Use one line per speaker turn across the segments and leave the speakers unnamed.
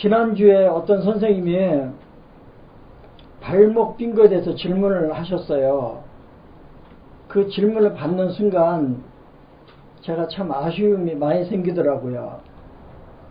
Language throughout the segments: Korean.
지난주에 어떤 선생님이 발목 빈 거에 대해서 질문을 하셨어요. 그 질문을 받는 순간 제가 참 아쉬움이 많이 생기더라고요.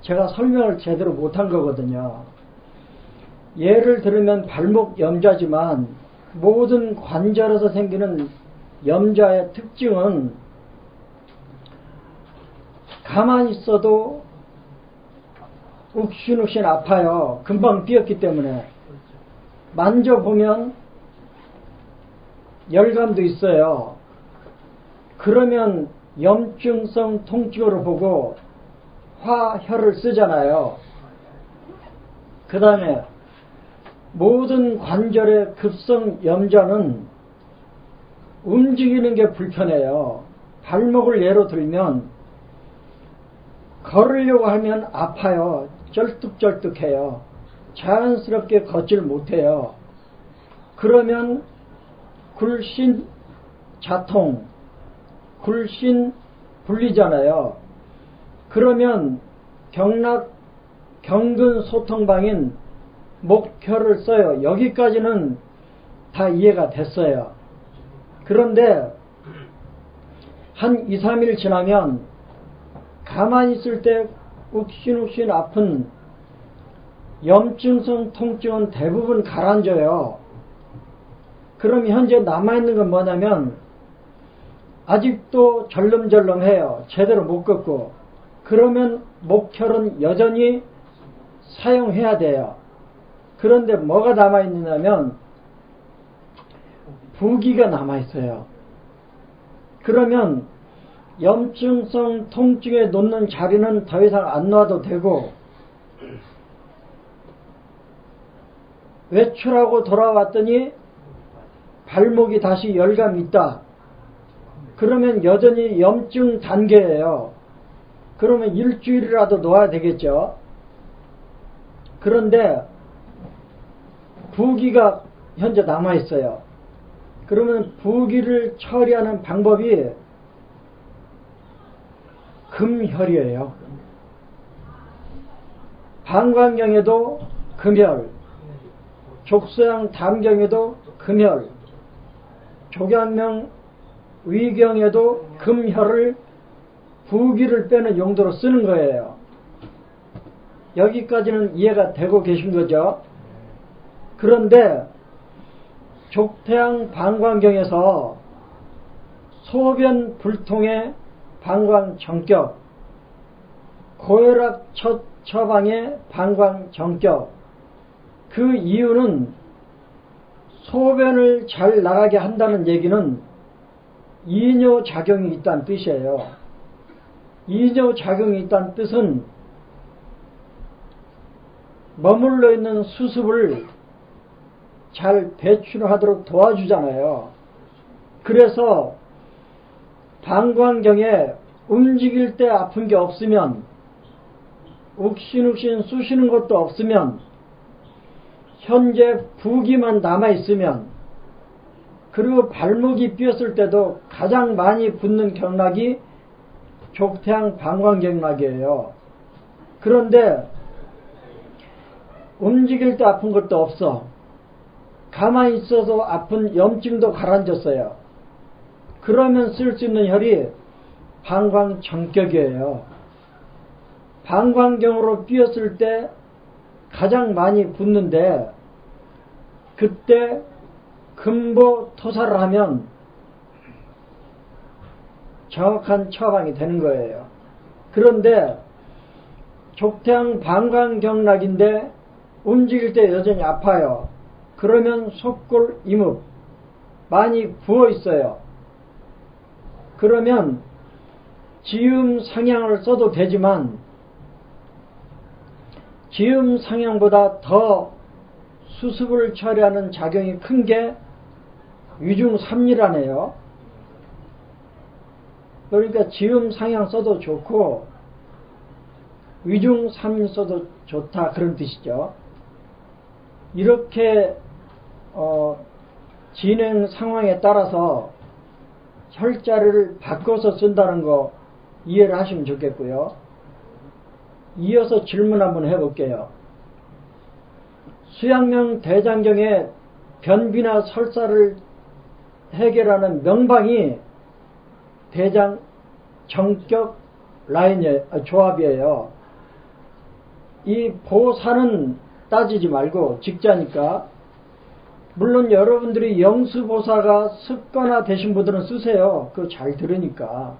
제가 설명을 제대로 못한 거거든요. 예를 들으면 발목 염좌지만 모든 관절에서 생기는 염좌의 특징은 가만히 있어도 욱신욱신 아파요. 금방 삐었기 때문에. 만져보면 열감도 있어요. 그러면 염증성 통증으로 보고 화혈을 쓰잖아요. 그 다음에 모든 관절의 급성 염좌는 움직이는 게 불편해요. 발목을 예로 들면 걸으려고 하면 아파요. 쩔뚝쩔뚝해요. 자연스럽게 걷질 못해요. 그러면 굴신 자통, 굴신 분리잖아요. 그러면 경락 경근 소통방인 목표를 써요. 여기까지는 다 이해가 됐어요. 그런데 한 2, 3일 지나면 가만히 있을 때 욱신욱신 아픈 염증성 통증은 대부분 가라앉아요. 그럼 현재 남아있는 건 뭐냐면 아직도 절름절름해요. 제대로 못 걷고 그러면 목혈은 여전히 사용해야 돼요. 그런데 뭐가 남아있느냐면 부기가 남아있어요. 그러면 염증성 통증에 놓는 자리는 더 이상 안 놔도 되고 외출하고 돌아왔더니 발목이 다시 열감 있다. 그러면 여전히 염증 단계예요. 그러면 일주일이라도 놓아야 되겠죠. 그런데 부기가 현재 남아 있어요. 그러면 부기를 처리하는 방법이 금혈이에요. 방광경에도 금혈, 족소양 담경에도 금혈, 조견명 위경에도 금혈을 부기를 빼는 용도로 쓰는 거예요. 여기까지는 이해가 되고 계신 거죠. 그런데 족태양 방광경에서 소변 불통의 방광 정격, 고혈압 첫 처방의 방광 정격, 그 이유는 소변을 잘 나가게 한다는 얘기는 이뇨 작용이 있다는 뜻이에요. 이뇨 작용이 있다는 뜻은 머물러 있는 수습을 잘 배출하도록 도와주잖아요. 그래서 방광경에 움직일 때 아픈 게 없으면 욱신욱신 쑤시는 것도 없으면 현재 부기만 남아 있으면 그리고 발목이 삐었을 때도 가장 많이 붙는 경락이 족태양 방광경락이에요. 그런데 움직일 때 아픈 것도 없어. 가만히 있어도 아픈 염증도 가라앉았어요. 그러면 쓸 수 있는 혈이 방광정격이에요. 방광경으로 삐었을 때 가장 많이 붙는데 그때 금보 토사를 하면 정확한 처방이 되는 거예요. 그런데 족태양 방광경락인데 움직일 때 여전히 아파요. 그러면 속골 이묵 많이 부어 있어요. 그러면 지음 상향을 써도 되지만 지음 상향보다 더 수습을 처리하는 작용이 큰 게 위중 삼리라네요. 그러니까 지음 상향 써도 좋고 위중 삼리 써도 좋다 그런 뜻이죠. 이렇게 어, 진행 상황에 따라서 혈자를 바꿔서 쓴다는 거 이해를 하시면 좋겠고요. 이어서 질문 한번 해볼게요. 수양명 대장경의 변비나 설사를 해결하는 명방이 대장 정격 라인이 아, 조합이에요. 이 보사는 따지지 말고 직자니까 물론 여러분들이 영수보사가 습관화 되신 분들은 쓰세요. 그거 잘 들으니까.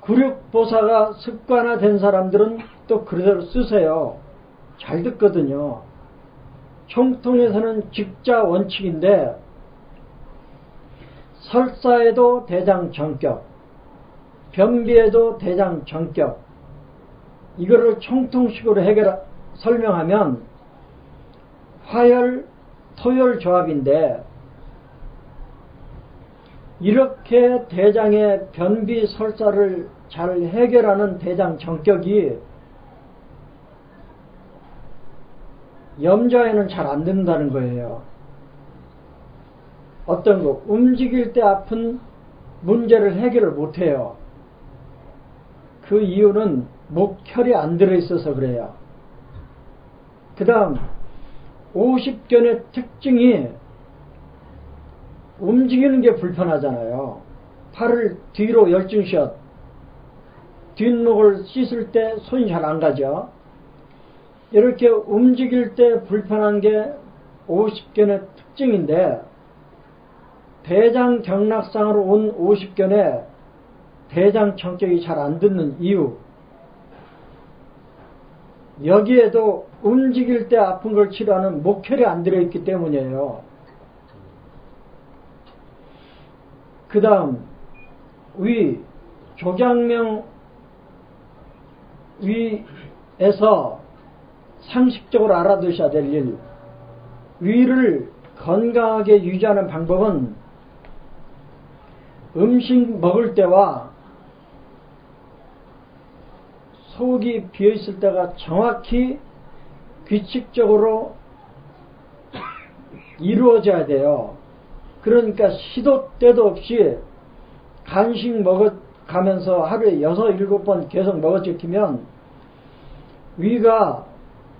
구륙보사가 습관화 된 사람들은 또 그대로 쓰세요. 잘 듣거든요. 총통에서는 직자 원칙인데 설사에도 대장 정격, 변비에도 대장 정격, 이거를 총통식으로 해결, 설명하면 화열, 토열 조합인데 이렇게 대장의 변비 설사를 잘 해결하는 대장 정격이 염좌에는 잘 안 된다는 거예요. 어떤 거 움직일 때 아픈 문제를 해결을 못 해요. 그 이유는 목혈이 안 들어 있어서 그래요. 그 다음 50견의 특징이 움직이는 게 불편하잖아요. 팔을 뒤로 열중샷 뒷목을 씻을 때 손이 잘 안 가죠. 이렇게 움직일 때 불편한 게 50견의 특징인데 대장 경락상으로 온 50견에 대장 청격이 잘 안 듣는 이유 여기에도 움직일 때 아픈 걸 치료하는 목혈이 안 들어있기 때문이에요. 그 다음 위 조경명 위에서 상식적으로 알아두셔야 될 일. 위를 건강하게 유지하는 방법은 음식 먹을 때와 속이 비어 있을 때가 정확히 규칙적으로 이루어져야 돼요. 그러니까 시도 때도 없이 간식 먹어 가면서 하루에 여섯 일곱 번 계속 먹어 지키면 위가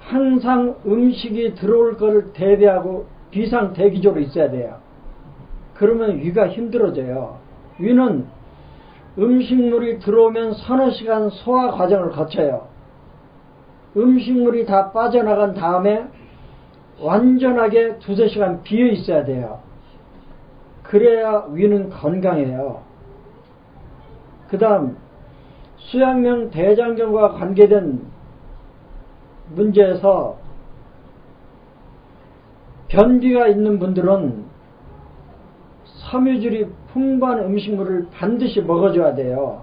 항상 음식이 들어올 것을 대비하고 비상 대기조로 있어야 돼요. 그러면 위가 힘들어져요. 위는 음식물이 들어오면 서너 시간 소화 과정을 거쳐요. 음식물이 다 빠져나간 다음에 완전하게 두세 시간 비어 있어야 돼요. 그래야 위는 건강해요. 그 다음, 수양명 대장경과 관계된 문제에서 변비가 있는 분들은 섬유질이 풍부한 음식물을 반드시 먹어줘야 돼요.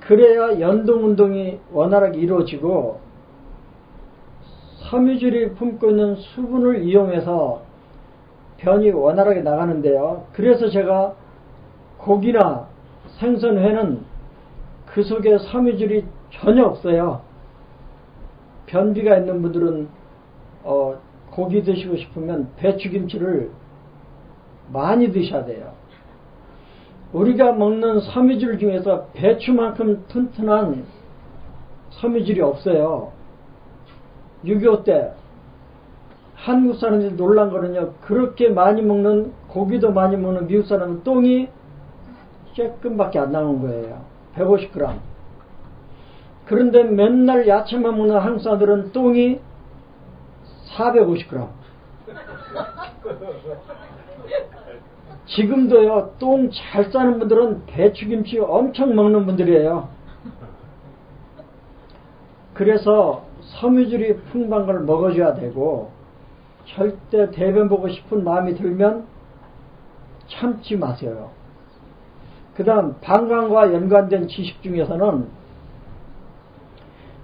그래야 연동운동이 원활하게 이루어지고 섬유질이 품고 있는 수분을 이용해서 변이 원활하게 나가는데요. 그래서 제가 고기나 생선회는 그 속에 섬유질이 전혀 없어요. 변비가 있는 분들은 어, 고기 드시고 싶으면 배추김치를 많이 드셔야 돼요. 우리가 먹는 섬유질 중에서 배추만큼 튼튼한 섬유질이 없어요. 6.25 때 한국 사람들이 놀란 거는요. 그렇게 많이 먹는 고기도 많이 먹는 미국 사람은 똥이 쬐끔밖에 안 나오는 거예요. 150g. 그런데 맨날 야채만 먹는 한국 사람들은 똥이 450g. 지금도요, 똥 잘 싸는 분들은 배추김치 엄청 먹는 분들이에요. 그래서 섬유질이 풍부한 걸 먹어줘야 되고, 절대 대변 보고 싶은 마음이 들면 참지 마세요. 그 다음, 방광과 연관된 지식 중에서는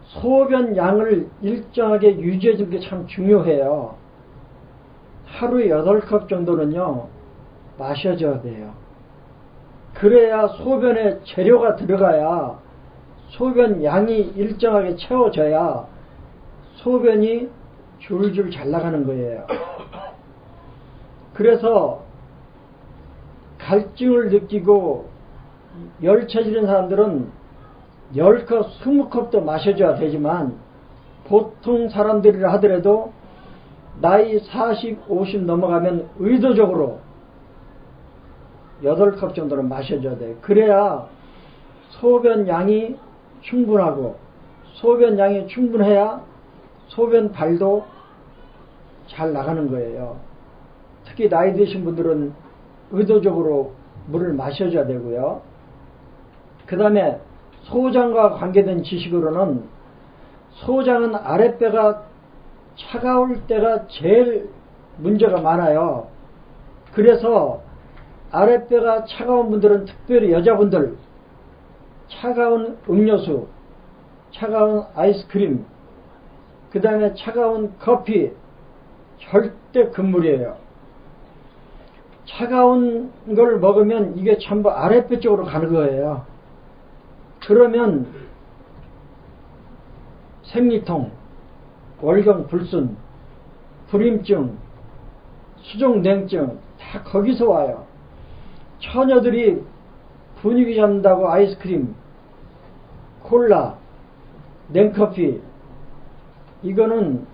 소변 양을 일정하게 유지해 주는 게 참 중요해요. 하루에 8컵 정도는요, 마셔줘야 돼요. 그래야 소변에 재료가 들어가야 소변 양이 일정하게 채워져야 소변이 줄줄 잘 나가는 거예요. 그래서 갈증을 느끼고 열 처지는 사람들은 10컵, 20컵도 마셔줘야 되지만 보통 사람들이라 하더라도 나이 40, 50 넘어가면 의도적으로 8컵 정도는 마셔줘야 돼. 그래야 소변 양이 충분하고 소변 양이 충분해야 소변 발도 잘 나가는 거예요. 특히 나이 드신 분들은 의도적으로 물을 마셔줘야 되고요. 그 다음에 소장과 관계된 지식으로는 소장은 아랫배가 차가울 때가 제일 문제가 많아요. 그래서 아랫배가 차가운 분들은 특별히 여자분들 차가운 음료수, 차가운 아이스크림, 그 다음에 차가운 커피 절대 금물이에요. 차가운 걸 먹으면 이게 전부 아랫배 쪽으로 가는 거예요. 그러면 생리통, 월경 불순, 불임증, 수종냉증 다 거기서 와요. 처녀들이 분위기 잡는다고 아이스크림, 콜라, 냉커피 이거는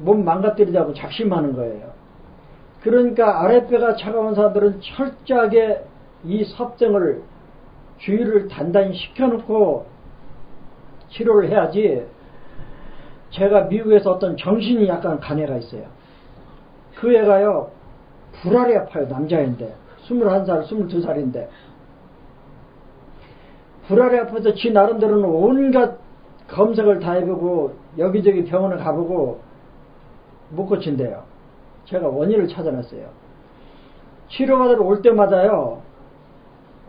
몸 망가뜨리자고 작심하는 거예요. 그러니까 아랫배가 차가운 사람들은 철저하게 이 섭등을 주의를 단단히 시켜놓고 치료를 해야지 제가 미국에서 어떤 정신이 약간 간 애가 있어요. 그 애가요 불알이 아파요 남자인데 21살 22살인데 불알이 아파서 지 나름대로는 온갖 검색을 다 해보고 여기저기 병원을 가보고 못 고친대요. 제가 원인을 찾아냈어요. 치료받으러 올 때마다요,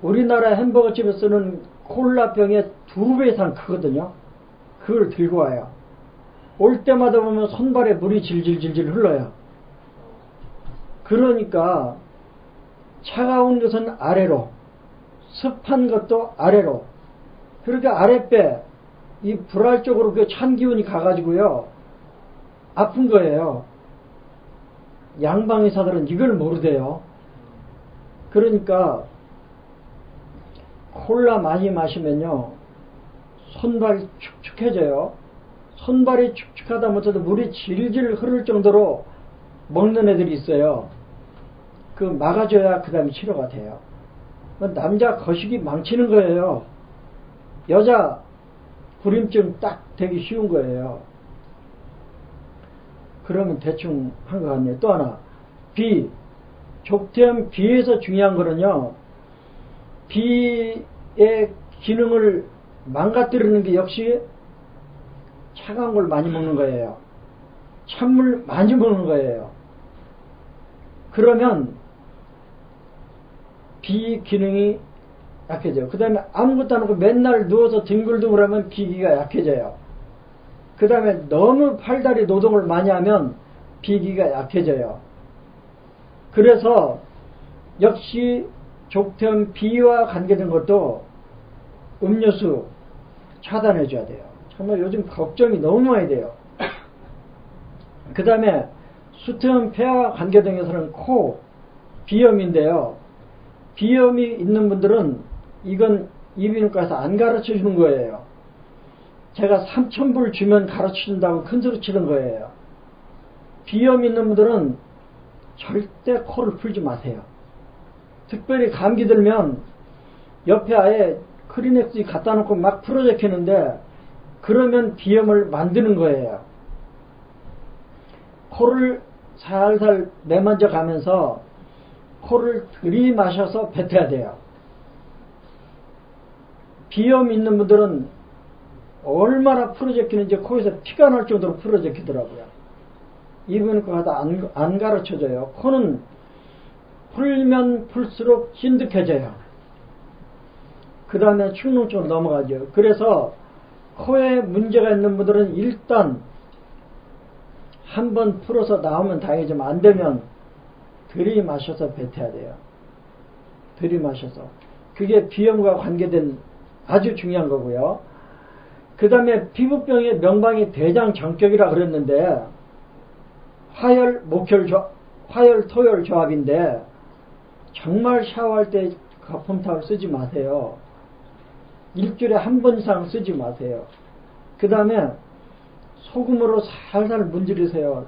우리나라 햄버거 집에 쓰는 콜라병의 두 배 이상 크거든요. 그걸 들고 와요. 올 때마다 보면 손발에 물이 질질질질 흘러요. 그러니까 차가운 것은 아래로, 습한 것도 아래로, 그렇게 아랫배, 이 불알 쪽으로 그 찬 기운이 가가지고요, 아픈 거예요. 양방 의사들은 이걸 모르대요. 그러니까 콜라 많이 마시면요 손발이 축축해져요. 손발이 축축하다 못해도 물이 질질 흐를 정도로 먹는 애들이 있어요. 그 막아줘야 그 다음에 치료가 돼요. 남자 거식이 망치는 거예요. 여자 불임증 딱 되기 쉬운 거예요. 그러면 대충 한 것 같네요. 또 하나, 비. 족태음 비에서 중요한 거는요, 비의 기능을 망가뜨리는 게 역시 차가운 걸 많이 먹는 거예요. 찬물 많이 먹는 거예요. 그러면 비 기능이 약해져요. 그 다음에 아무것도 안 하고 맨날 누워서 뒹굴뒹굴 하면 비기가 약해져요. 그 다음에 너무 팔다리 노동을 많이 하면 비기가 약해져요. 그래서 역시 족태음 비와 관계된 것도 음료수 차단해 줘야 돼요. 정말 요즘 걱정이 너무 많이 돼요. 그 다음에 수태음 폐와 관계된 것은 코 비염인데요. 비염이 있는 분들은 이건 이비인후과에서 안 가르쳐 주는 거예요. 제가 3천불 주면 가르쳐 준다고 큰 소리 치는 거예요. 비염 있는 분들은 절대 코를 풀지 마세요. 특별히 감기 들면 옆에 아예 크리넥스 갖다 놓고 막 풀어제키는데 그러면 비염을 만드는 거예요. 코를 살살 내만져 가면서 코를 들이마셔서 뱉어야 돼요. 비염 있는 분들은 얼마나 풀어제키는지 코에서 피가 날 정도로 풀어제키더라고요. 이분과 다 안, 안 가르쳐줘요. 코는 풀면 풀수록 찐득해져요. 그 다음에 충농 쪽으로 넘어가죠. 그래서 코에 문제가 있는 분들은 일단 한번 풀어서 나오면 다행이지만 안 되면 들이마셔서 뱉어야 돼요. 들이마셔서. 그게 비염과 관계된 아주 중요한 거고요. 그 다음에 피부병의 명방이 대장 정격이라 그랬는데 화열, 목혈, 조, 화열, 토열 조합인데 정말 샤워할 때 거품 타올 쓰지 마세요. 일주일에 한 번 이상 쓰지 마세요. 그 다음에 소금으로 살살 문지르세요.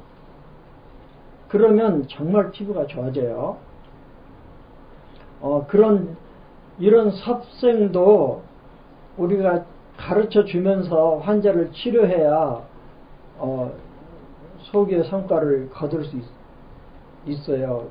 그러면 정말 피부가 좋아져요. 어, 그런 이런 섭생도 우리가 가르쳐 주면서 환자를 치료해야 어, 소기의 성과를 거둘 수 있, 어요